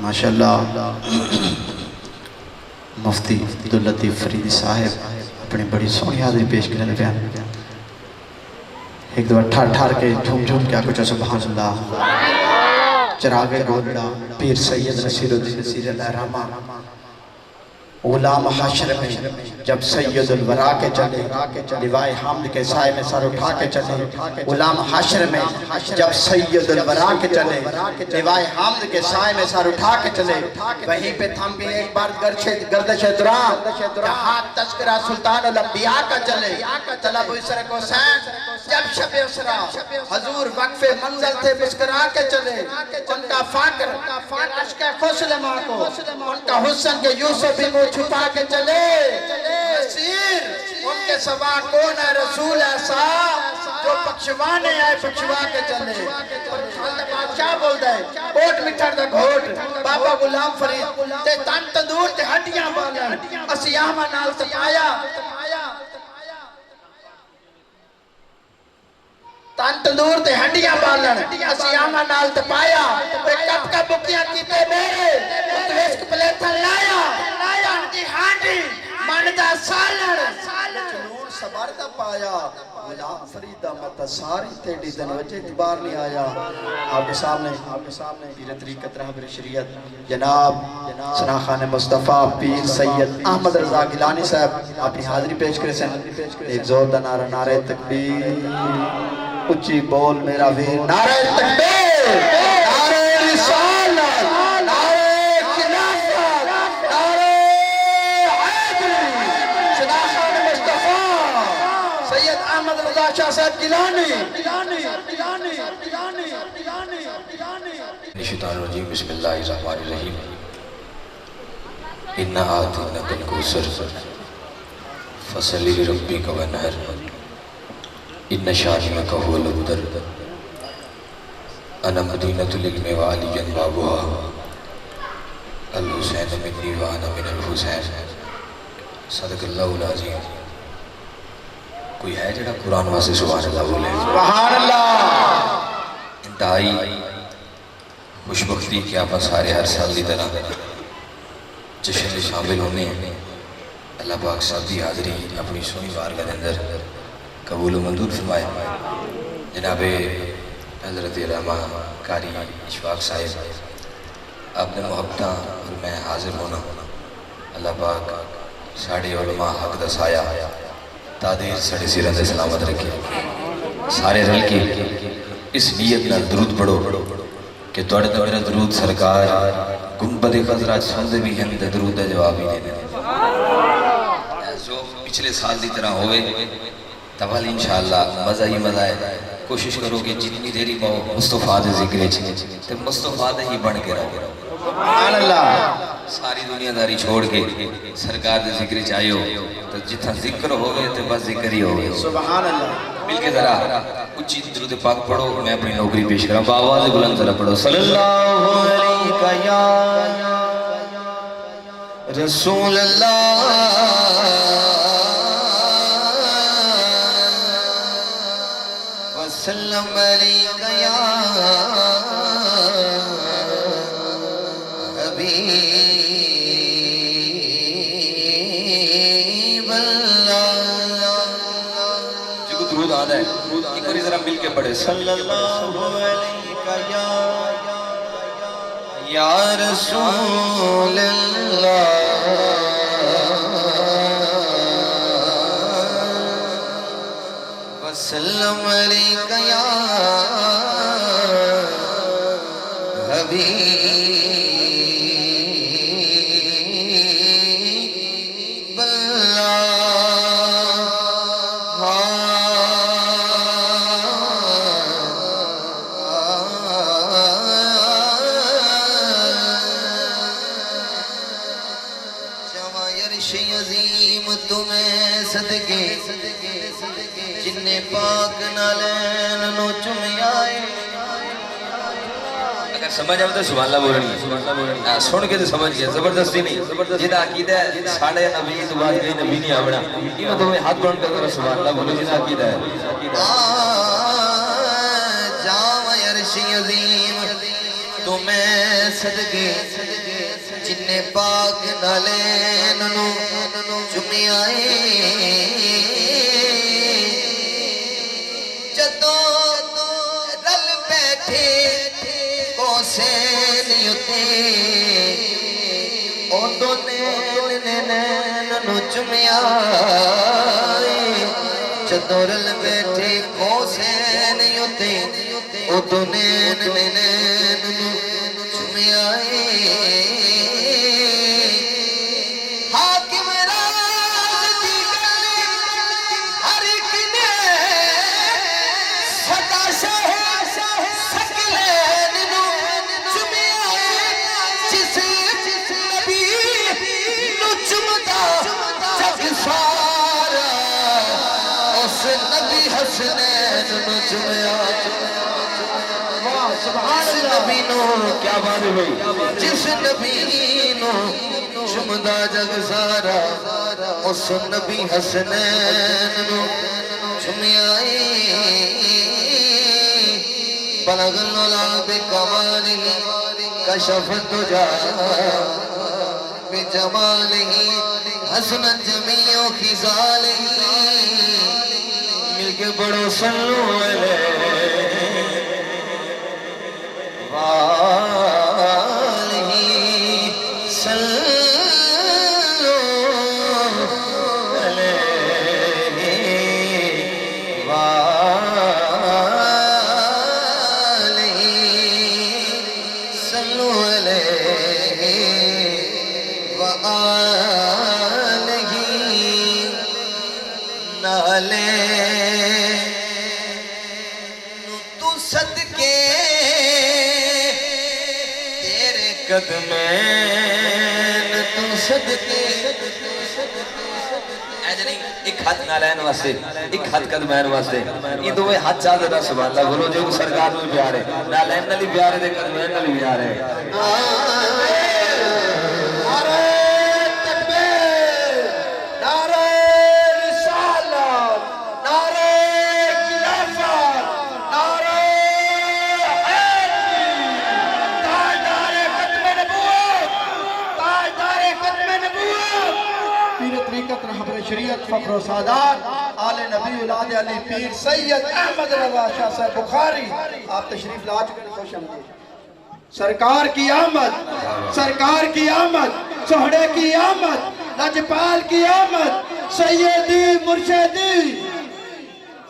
ماشاءاللہ، مفتی عبداللطیف فریدی صاحب اپنی بڑی سونی حاضری پیش کرنے پہ ایک دفعہ ٹھار ٹھار کے جھوم جھوم کیا کچھ سبحان اللہ۔ چراغ گولڈا پیر سید نصیر الدین نصیر اللہ رحمہ۔ غلام حشر میں جب سید الورا کے چلے لیوائے حمد کے سائے میں سر اٹھا کے چلے، غلام حشر میں جب سید الورا کے چلے لیوائے حمد کے سائے میں سر اٹھا کے چلے، وہیں پہ تھم بھی ایک بار گردش دران جہاں تذکرہ سلطان الانبیاء کا چلے، طلب اسرق حسین جب شب اسرا حضور وقف منزل تھے، مسکرا کے چلے۔ ان کا فاکر عشق خسلمہ کو، ان کا حسن کے یوسف بھی منہ چھپا کے چلے۔ نصیر، ان کے سوا کون ہے رسول ایسا؟ جو پکشوانے آئے، پکشوا کے چلے۔ بادشاہ بول دے، اوٹ مٹھر دا گھوٹ۔ بابا غلام فرید، تے تن تندور تے ہڈیاں بالن اسی آہمہ نال تپایا۔ تن تندور تے ہڈیاں بالن اسی آہمہ نال تپایا تے کپ کا بکیاں کیتے میرے تے وسک پلیتھن لایا تن دی ہانڈی من دا سالن چنون سبار دا پایا غلام فریدہ متا ساری تیڑی دن وجہ اتبار نہیں آیا آپ کے سامنے آپ کے سامنے پیر طریقت رہبر شریعت جناب سنا خان مصطفیٰ پیر سید احمد رضا گلانی صاحب اپنی حاضری پیش کرے سن ایک زور دا نعرہ نعرہ تکبیر اچھی بول میرا ویر۔ نعرہ تکبیر، نعرہ رسالت، نعرہ خلافت، نعرہ حیدری۔ سنا مصطفیٰ، سید احمد رضا شاہ صاحب گلانی شیطان الرجیم، بسم اللہ الرحمن الرحیم۔ انہا آتینا کل کوسر فصلی ربی کا ونہر ان شاہیہ کا ہو لبدر انا مدینة العلم والی بابوها الحسین منی وانا من الحسین صدق اللہ العظیم کوئی ہے جڑا قرآن واسے سبحان اللہ بولے؟ سبحان اللہ! انتہائی خوشبختی کہ آپ سارے ہر سال دی طرح جشن شامل ہونے اللہ پاک صاحب دی حاضری اپنی سونی بارگاہ دے اندر قبول و منظور فرمائے۔ جناب حضرت علامہ کاری اشفاق صاحب، آپ نے محبتہ اور میں حاضر ہونا۔ اللہ پاک ساڑھے علماء حق دا سایہ تادیر ساڑھے سیرہ دے سلامت رکھے۔ سارے رل کے اس نیت نال درود پڑھو کہ توڑے تو میرا درود سرکار گنبد خضرات سندے بھی ہیں درود دا جواب ہی دینے جو پچھلے سال دی طرح ہوئے تبال انشاءاللہ مزہ ہی مزہ ہے۔ کوشش کرو کہ جتنی دیری پاؤ مصطفیٰ دے ذکر چھے تے مصطفیٰ دے ہی بن کے رہو۔ سبحان اللہ ساری دنیا داری چھوڑ کے سرکار دے ذکر چاہیے ہو۔ تو جتنا ذکر ہوئے تو بس ذکر ہی ہوئے سبحان اللہ مل کے ذرا اچھی درود پاک پڑھو میں اپنی نوکری پیش کرا باواز بلند ذرا پڑھو۔ صلی اللہ علیہ یا رسول اللہ۔ وسلم علیہ یا حبیب اللہ جو کو درود آدھا ہے ایک باری ذرا مل کے پڑھے۔ صلی اللہ علیہ یا یا رسول اللہ. وسلم علیہ یا سمجھ آئے تو سبحان اللہ بولنی ہے سن کے تو سمجھ گیا زبردستی نہیں جدا عقیدہ ہے ساڑھے نبی تو بعد کئی نبی نہیں آوڑا یہ میں تمہیں ہاتھ بڑھن کر سبحان اللہ بولو جدا عقیدہ ہے جام عرش عظیم تمہیں صدقے جن پاک نالین نو چمی آئے کوسین یتے اودو نین نین نو چمیا جدوں رل بیٹھے کوسین نبی حسنین نبی نو کیا بات بھائی؟ جس نبی نو چمدا جگ سارا اس نبی حسنین نو چمیا بلغ العلا بکماله کشف الدجا بجماله حسنت جمیع خزاله مل کے بڑو سلو علیہ قدمین تو صدقے۔ ایک ہاتھ نالین واسطے، ایک ہاتھ قدمین واسطے۔ یہ دو ہاتھ چاہ دیتا سبحان اللہ بولو جو سرکار نو پیارے۔ نالین نالی پیارے دے قدمین نالی پیارے۔ آہ شریعت، فخر و سعادات آل نبی اولاد علی پیر سید احمد رضا شاہ صاحب بخاری، آپ تشریف لا چکے خوش آمدید۔ سرکار کی آمد، سرکار کی آمد سہڑے کی آمد لجپال کی آمد، سیدی مرشدی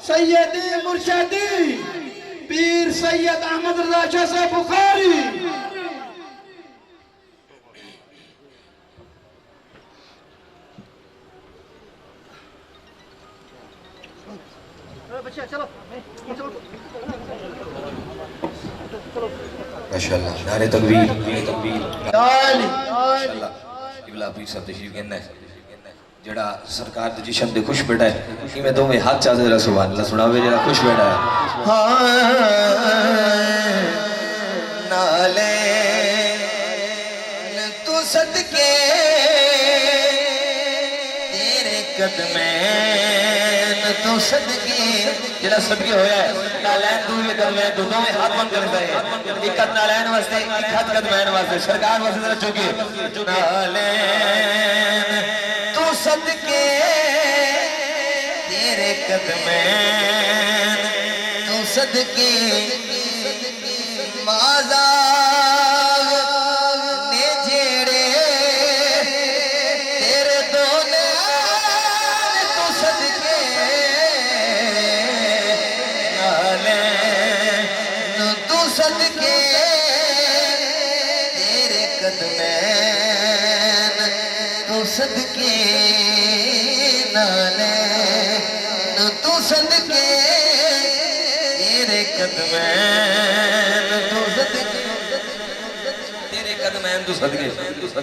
سیدی مرشدی، پیر سید احمد رضا شاہ سے بخاری۔ ماشاءاللہ نعرہ تکبیر۔ نعرہ تکبیر۔ دالی۔ ماشاءاللہ ابلا پیر صاحب تشریف کہنا ہے جڑا سرکار دے جشن دے خوش بیٹھا ہے کہ میں دو میں ہاتھ چاہتے ذرا سبحان اللہ سناوے جڑا خوش بیٹھا ہے۔ ہاں نالے تو صدقے تیرے تو صدقے جڑا صدقے ہویا ہے، نالین تو یہ قدمین میں ہاتھ بند کرتا ہے ایک ہاتھ نالین واسطے، ایک ہاتھ قدمین واسطے، سرکار واسطے ذرا چوکے نالین، تو صدقے تیرے قدمین تو صدقے مازاگ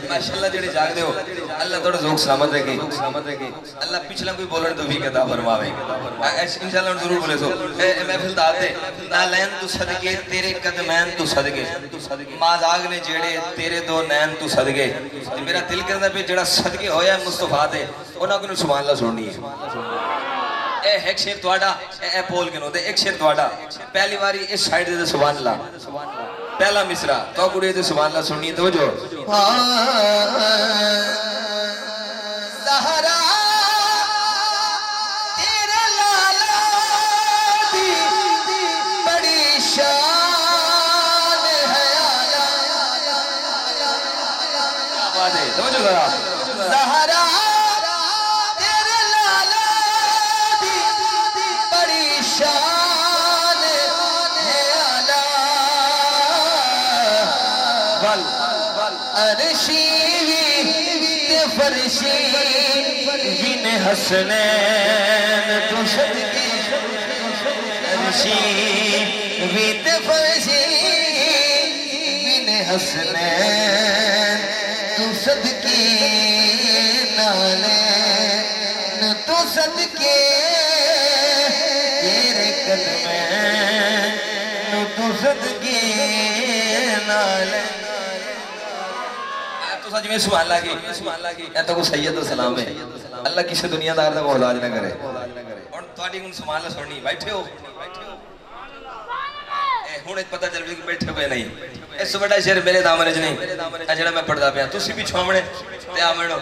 ماشاءاللہ جڑے جاگ دے ہو، اللہ توڑا ذوق سلامت رکھے اللہ پچھلا کوئی تو بھی فرماوے. انشاءاللہ ضرور بولے سو. محفل دے. نالین تو صدقے، تیرے قدمین تو صدقے. نے جڑے تیرے دو نین تو صدقے. میرا دل کردا پہ جڑا صدقے ہویا ہے مصطفیٰ دے، انہاں کو سبحان اللہ سننی ہے. اے ایک شیر تواڈا اے اے پول کنو دے ایک شیر تواڈا۔ پہلی باری اس سائیڈ دے سبحان اللہ۔ پہلا مصرع تو کڑے تے سبحان اللہ سننی ہے توجہ زہرا تیرے لالا تے فرشی جن حسنین تو صدقے عرشی تے فرشی حسنین تو صدقے نالے تو صدقے، تیرے قدمیں تو صدقے نالے تو سچ میں اے تو سید و ہے اللہ کسی دنیا دار دا محتاج نہ کرے اور تواڈی ہن سبحان اللہ سننی بیٹھے ہو ہن پتہ چل گیا کہ بیٹھے ہوئے نہیں اس بڑا شعر میرے دامن وچ نہیں اے جڑا میں پڑھدا پیا تسی بھی چھومنے تے آمنو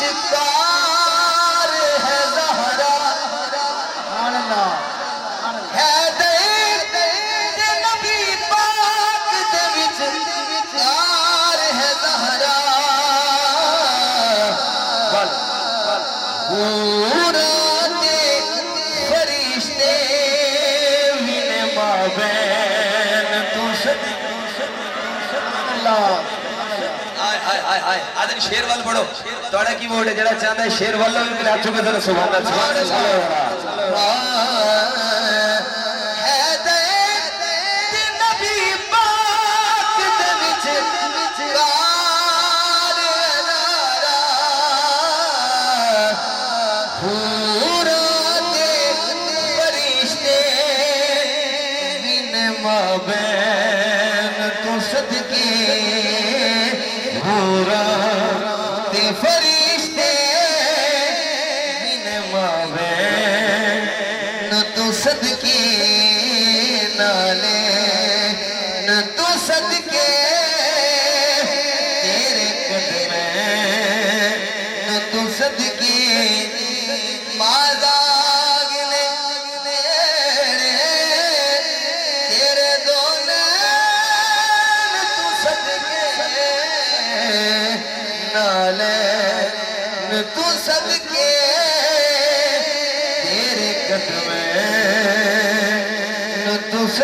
لیکن سبحان ہائے ہائے ہائے ہائے آدم شیر وال پڑھو تواڈا کی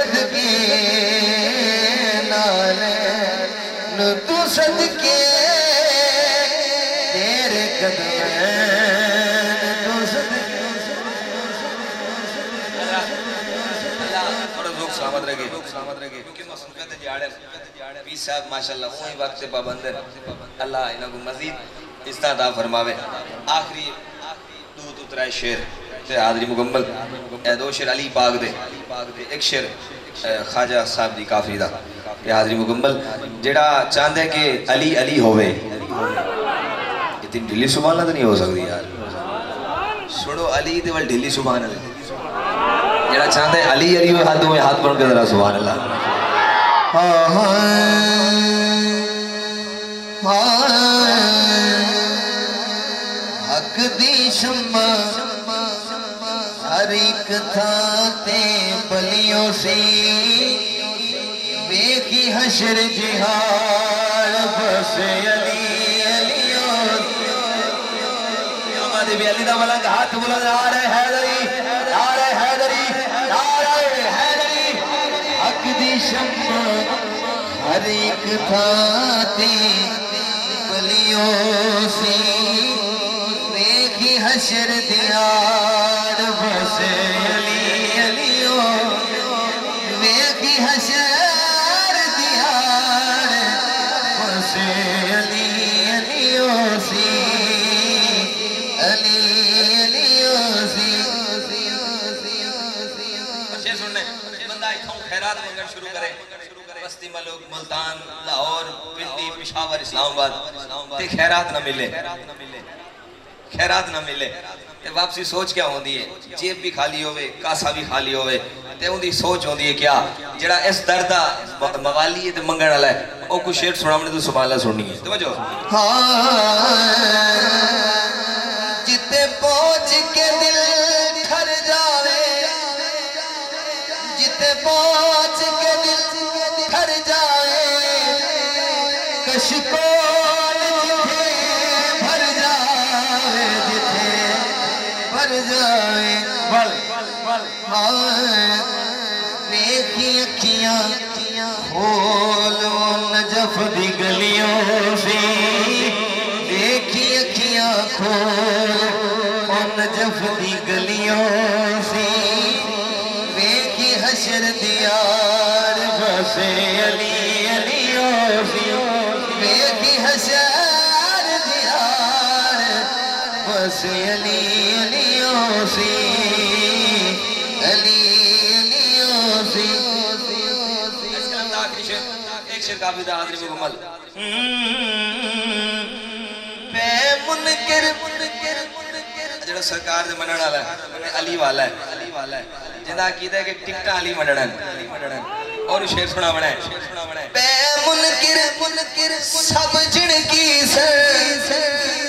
صدقے تو صدقے تیرے تو صدقے تھوڑا کیونکہ جاڑے پیر صاحب، ماشاءاللہ وہی وقت پابند ہے اللہ انہاں کو مزید استعدا فرماوے۔ آخری دو تو ترے شعر تے حاضری مکمل، اے دو شعر علی پاک دے، ایک شعر خواجہ صاحب دی کافری دا۔ یہ حاضری مکمل جڑا چاہندے کہ علی علی ہوئے اتنی ڈھلی سبحان اللہ تو نہیں ہو سکتی یار۔ سنو، علی تے ول ڈھلی سبحان اللہ۔ جڑا چاہتا ہے علی علی ہوئے ہاتھوں میں ہاتھ بن کے ذرا سبحان اللہ۔ حق دی شمع۔ ہر ایک تھا تے بلیوں سی ویکھی حشر جہار بس علی علیوں ہمارے بھی علی دا ملنگ ہاتھ بلند آ رہے حیدری، آ رہے حیدری، آ رہے حیدری۔ حق دی شمع ہر ایک تھا تے بلیوں سی ویکھی حشر دیار علی ویکھی حشر دیار علی سی علی سی سننے بندہ اتھوں خیرات منگن شروع کرے بستی ملتان لاہور پنڈی پشاور اسلام آباد تے خیرات نہ ملے خیرات نہ ملے تے واپسی سوچ کیا ہوندی ہے جیب بھی خالی ہوئے کاسا بھی خالی ہوئے تے ہوندی سوچ ہوندی ہے کیا جڑا اس دردہ موالی ہے تے منگن والا ہے او کو شیر سنا میں تو سبحان اللہ سننی ہے توجہ ہاں جتے پہنچ کے دل ٹھر جاوے جتے پہنچ کے دل ٹھر بس علی علیوں سے علی علیوں سے اس کلام دا آخری شیر ایک شیر کافی دا حاضری مکمل بے منکر منکر جڑا سرکار دے منن والا ہے علی والا ہے علی والا ہے جندا کیتا ہے کہ ٹکٹاں علی منڈن علی منڈن اور شیر سنا بنا ہے شیر سنا بنا ہے بے منکر منکر سب جن کی سر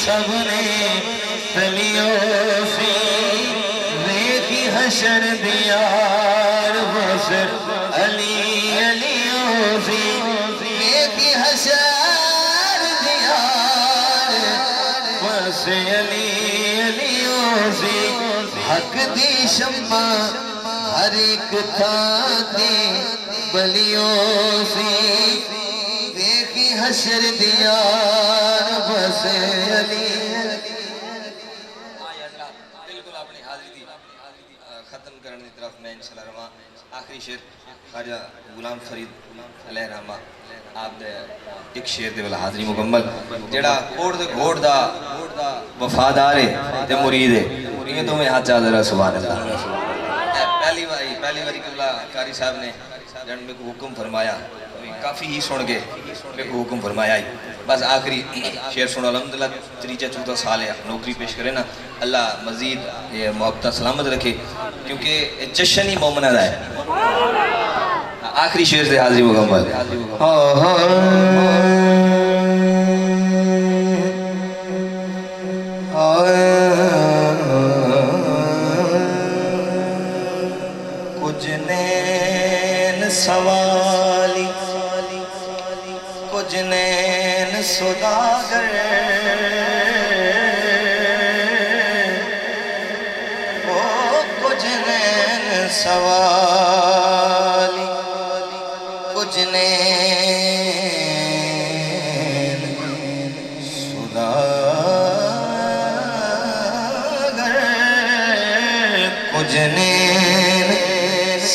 کیتی او سب نے تلیوں سے بے حشر دیار بس علی علیوں سے بے حشر دیار بس علی علیوں سے حق دی شمع ہر ایک تھان حشر دیار بس علی۔ ختم کرنے طرف میں انشاءاللہ رواں۔ آخری شیر خواجہ غلام فرید علیہ رحمہ آپ دے ایک شیر دے والا حاضری مکمل جڑا کوڑ دے گھوڑ دا وفادار ہے تے مرید ہے۔ یہ تو میں ہاتھ چاہ ذرا سبحان اللہ پہلی باری پہلی باری قبلہ قاری صاحب نے جن میں کو حکم فرمایا کافی ہی سن گئے۔ میں حکم فرمایا ہی بس آخری شیر سنو۔ الحمدللہ، تریجہ، چوتھا سال ہے۔ نوکری پیش کرے نا۔ اللہ مزید محبتہ سلامت رکھے۔ کیونکہ جشن ہی مومنہ دا ہے۔ آخری شیر سے حاضری مکمل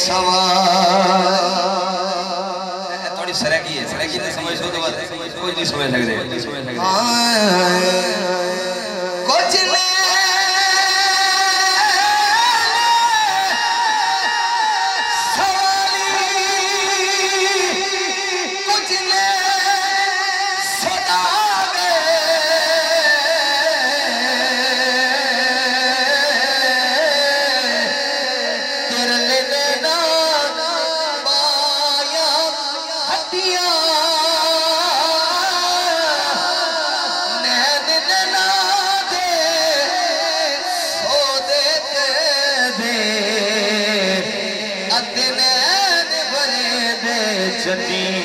سوال۔ تھوڑی سرکی ہے سرکی نہیں سمجھ سو تو بات کوئی نہیں سمجھ سکتے۔ اور